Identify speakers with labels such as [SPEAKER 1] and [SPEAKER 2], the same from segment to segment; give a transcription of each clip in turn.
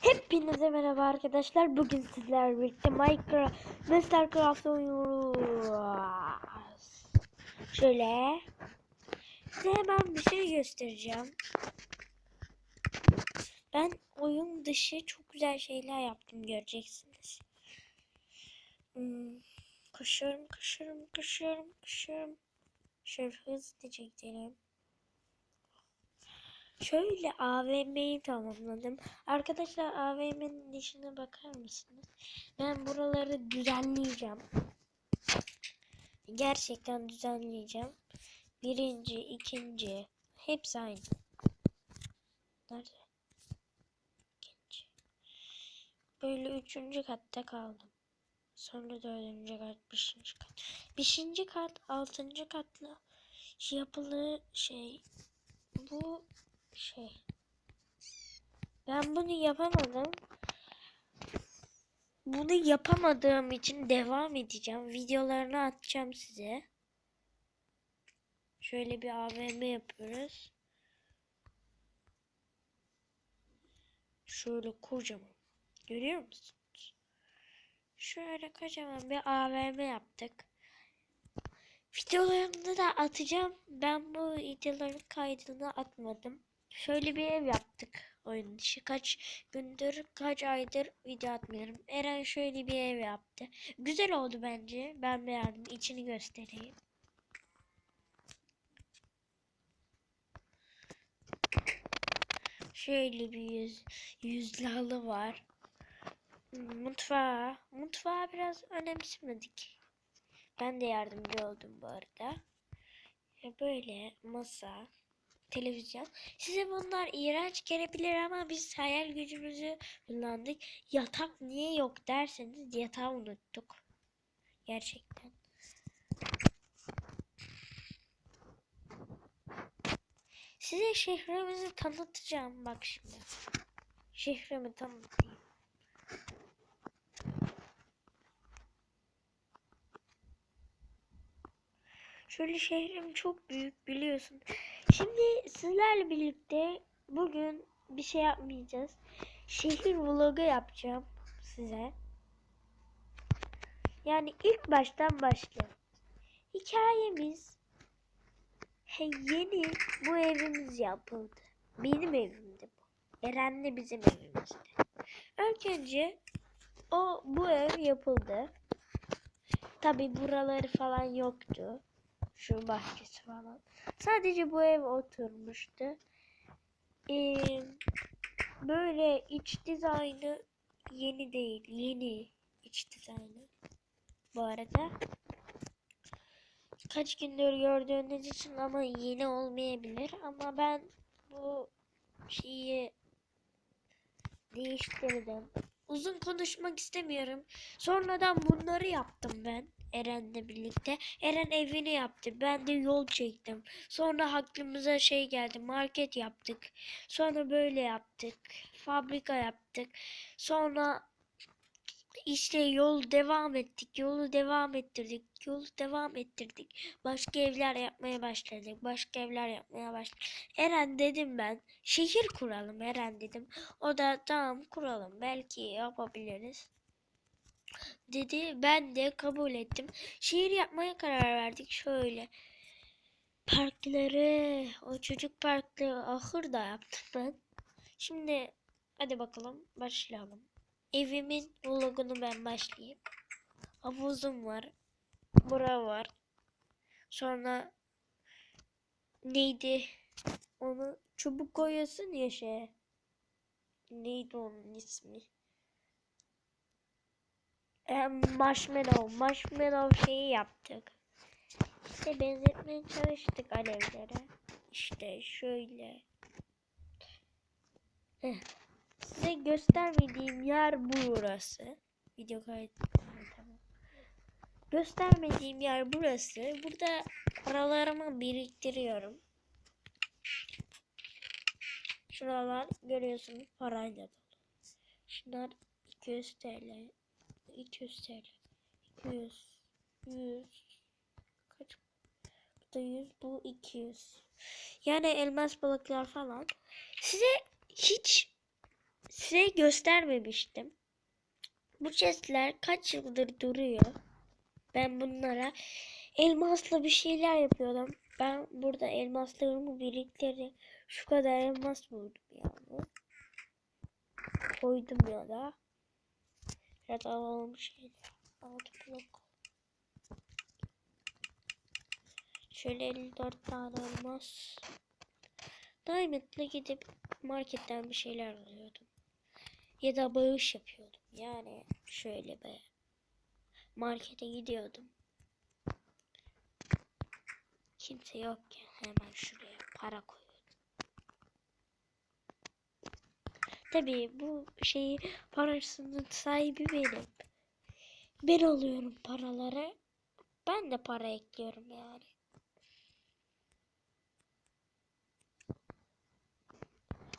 [SPEAKER 1] Hepinize merhaba arkadaşlar. Bugün sizlerle birlikte Minecraft Mastercraft oynuyoruz. Şöyle size hemen bir şey göstereceğim. Ben oyun dışı çok güzel şeyler yaptım göreceksiniz. Hmm, koşuyorum, koşuyorum, koşuyorum, koşuyorum. Şöyle hızlıca gidelim. Şöyle AVM'yi tamamladım. Arkadaşlar AVM'nin dışına bakar mısınız? Ben buraları düzenleyeceğim. Gerçekten düzenleyeceğim. Birinci, ikinci hepsi aynı. Nerede? İkinci. Böyle üçüncü katta kaldım. Sonra dördüncü kat, beşinci kat. Beşinci kat, altıncı katla yapılı şey bu şey. Ben bunu yapamadım. Bunu yapamadığım için devam edeceğim. Videolarını atacağım size. Şöyle bir AVM yapıyoruz. Şöyle kocaman. Görüyor musunuz? Şöyle kocaman bir AVM yaptık. Videolarını da atacağım. Ben bu videoların kaydını atmadım. Şöyle bir ev yaptık oyun dışı. Kaç gündür, kaç aydır video atmıyorum. Eren şöyle bir ev yaptı. Güzel oldu bence. Ben beğendim. İçini göstereyim. Şöyle bir yüz, yüzlü halı var. Mutfağı. Mutfağı biraz önemsemedik. Ben de yardımcı oldum bu arada. Böyle masa, televizyon. Size bunlar iğrenç gelebilir ama biz hayal gücümüzü kullandık. Yatak niye yok derseniz yatağı unuttuk. Gerçekten. Size şehrimizi tanıtacağım bak şimdi. Şehrimi tanıtayım. Şöyle şehrim çok büyük biliyorsun. Şimdi sizlerle birlikte bugün bir şey yapmayacağız. Şehir vlogu yapacağım size. Yani ilk baştan başlayalım. Hikayemiz he, yeni bu evimiz yapıldı. Benim evimdi bu. Eren de bizim evimizdi. İlk önce o bu ev yapıldı. Tabi buraları falan yoktu şu bahçesi falan. Sadece bu ev oturmuştu. Ee, böyle iç dizaynı yeni değil. Yeni iç dizaynı. Bu arada. Kaç gündür gördüğünüz için ama yeni olmayabilir. Ama ben bu şeyi değiştirdim. Uzun konuşmak istemiyorum. Sonradan bunları yaptım ben. Eren'le birlikte. Eren evini yaptı. Ben de yol çektim. Sonra aklımıza şey geldi. Market yaptık. Sonra böyle yaptık. Fabrika yaptık. Sonra işte yol devam ettik. Yolu devam ettirdik. Yolu devam ettirdik. Başka evler yapmaya başladık. Başka evler yapmaya başladık. Eren dedim ben. Şehir kuralım Eren dedim. O da tamam kuralım. Belki yapabiliriz dedi. Ben de kabul ettim. Şehir yapmaya karar verdik. Şöyle parkları, o çocuk parkları ahır da yaptım ben. Şimdi hadi bakalım başlayalım. Evimin vlogunu ben başlayayım. Havuzum var. Bura var. Sonra neydi? Onu çubuk koyuyorsun ya şeye. Neydi onun ismi? Marshmallow, marshmallow şeyi yaptık. İşte benzetmeye çalıştık alevlere. İşte şöyle. Size göstermediğim yer burası. Video kayıt. Tamam. Göstermediğim yer burası. Burada paralarımı biriktiriyorum. Şuralar görüyorsunuz parayla dolu. Şunlar 200 TL. 200 TL. 200. 100. Kaç? Bu da 100. Bu 200. Yani elmas balıklar falan. Size hiç size göstermemiştim. Bu chestler kaç yıldır duruyor. Ben bunlara elmasla bir şeyler yapıyordum. Ben burada elmaslarımı biriktirdim. Şu kadar elmas buldum yani. Koydum ya da. Biraz alalım şeyler. Altı blok. Şöyle 54 tane elmas. Diamond'la gidip marketten bir şeyler alıyordum. Ya da bağış yapıyordum. Yani şöyle be. Markete gidiyordum. Kimse yokken hemen şuraya para koyuyordum. Tabii bu şeyi parasının sahibi benim. Ben alıyorum paraları. Ben de para ekliyorum yani.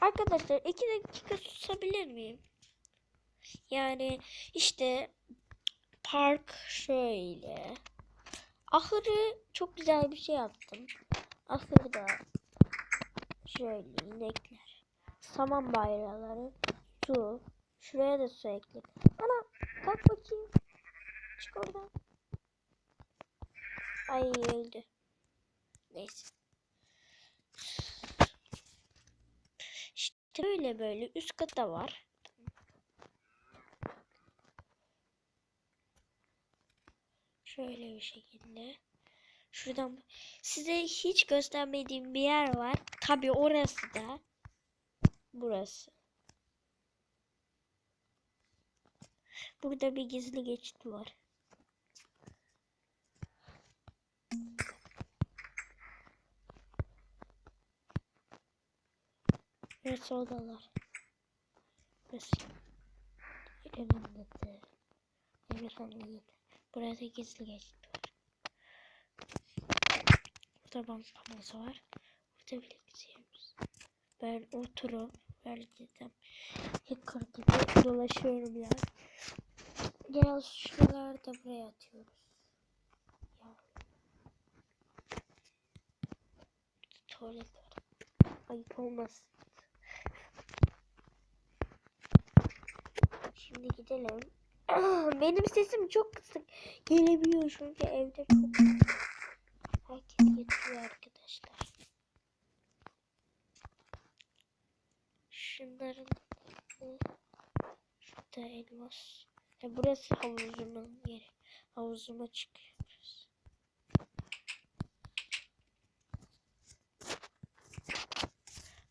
[SPEAKER 1] Arkadaşlar iki dakika susabilir miyim? Yani işte park şöyle. Ahırı çok güzel bir şey yaptım. Ahırda şöyle inekler. Saman bayraları. Su. Şuraya da su ekledim. Ana kalk bakayım. Çık oradan. Ay öldü. Neyse. İşte böyle böyle üst kata var. Şöyle bir şekilde. Şuradan size hiç göstermediğim bir yer var. Tabi orası da burası. Burada bir gizli geçit var. Burası odalar. Burası önünde de. Emirhan'ın Burada gizli geçit var. Burada bankamız var. Burada bilgisayarımız. Ben oturup vergiden hacker gibi dolaşıyorum ya. Genel suçluları da buraya atıyoruz. Ya. Tuvalet var. Ayıp olmasın. Şimdi gidelim. Benim sesim çok kısık gelebiliyor çünkü evde çok herkes yatıyor arkadaşlar. Şunların şurada elmas. E burası havuzumun yeri. Havuzuma çıkıyoruz.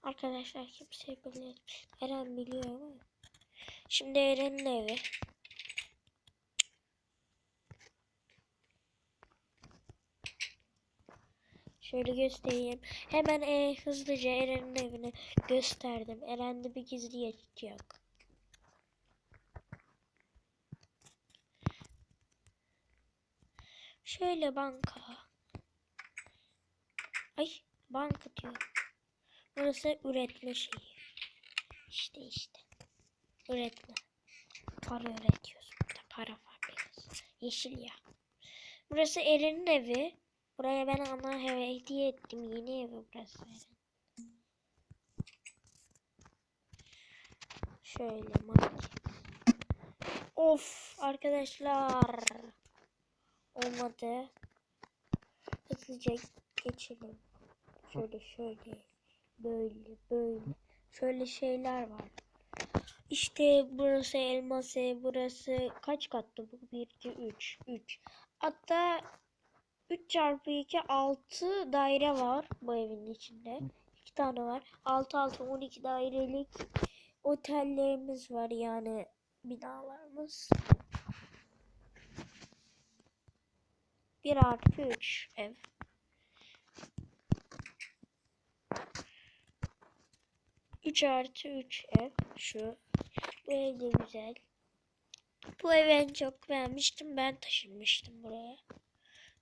[SPEAKER 1] Arkadaşlar kimse bilir. Eren biliyor ama. Şimdi Eren'in evi. Şöyle göstereyim. Hemen e, hızlıca Eren'in evini gösterdim. Eren'de bir gizli geçit yok. Şöyle banka. Ay banka diyor. Burası üretme şeyi. İşte işte. Üretme. Para üretiyoruz. Burada para fabrikası. Yeşil ya. Burası Eren'in evi. Buraya ben ana eve hediye ettim. Yeni evi burası. Şöyle market. Of arkadaşlar. Olmadı. Hızlıca geçelim. Şöyle şöyle. Böyle böyle. Şöyle şeyler var. İşte burası elmas ev. Burası kaç katlı bu? 1, 2, 3. 3. Hatta 3 çarpı 2 6 daire var bu evin içinde. 2 tane var. 6 6 12 dairelik otellerimiz var yani binalarımız. 1 artı 3 ev. Üç artı üç ev şu. Bu ev de güzel. Bu evi en çok beğenmiştim. Ben taşınmıştım buraya.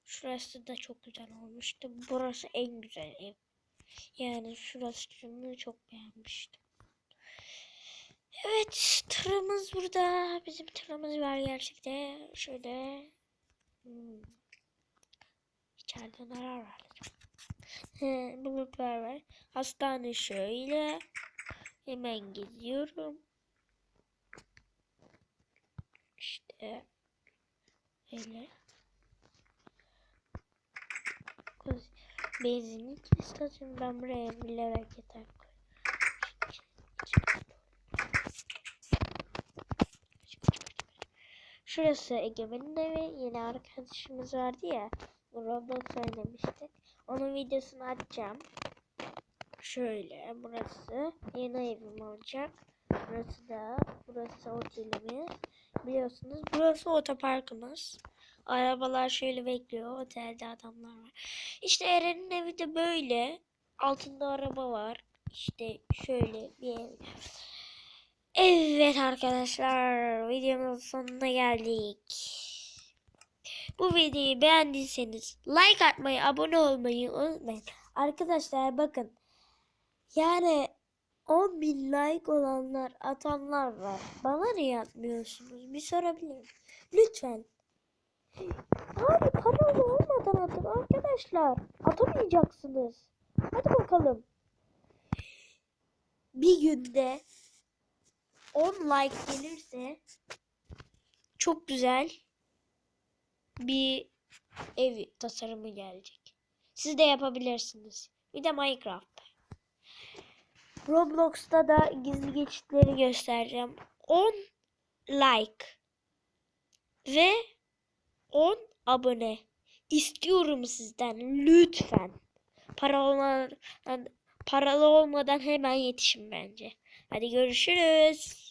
[SPEAKER 1] Şurası da çok güzel olmuştu. Burası en güzel ev. Yani şurası şurasını çok beğenmiştim. Evet tırımız burada. Bizim tırımız var gerçekten. Şöyle. Hmm. İçeride neler var? Bulutlar var. Hastane şöyle. Hemen gidiyorum. İşte. Öyle. Benzinlik istasyonu ben buraya bir level yeter. Şurası Egemen'in evi. Yeni arkadaşımız vardı ya. Roblox oynamıştık. Onun videosunu açacağım. Şöyle burası yeni evim olacak. Burası da burası otelimiz. Biliyorsunuz burası otoparkımız. Arabalar şöyle bekliyor. Otelde adamlar var. İşte Eren'in evi de böyle. Altında araba var. İşte şöyle bir ev. Evet arkadaşlar videomuzun sonuna geldik. Bu videoyu beğendiyseniz like atmayı, abone olmayı unutmayın. Arkadaşlar bakın. Yani 10 bin like olanlar, atanlar var. Bana niye atmıyorsunuz? Bir sorabilir miyim? Lütfen. Abi paralı olmadan atın arkadaşlar. Atamayacaksınız. Hadi bakalım. Bir günde 10 like gelirse çok güzel bir ev tasarımı gelecek. Siz de yapabilirsiniz. Bir de Minecraft. Roblox'ta da gizli geçitleri göstereceğim. 10 like ve 10 abone istiyorum sizden lütfen. Para olmadan paralı olmadan hemen yetişin bence. Hadi görüşürüz.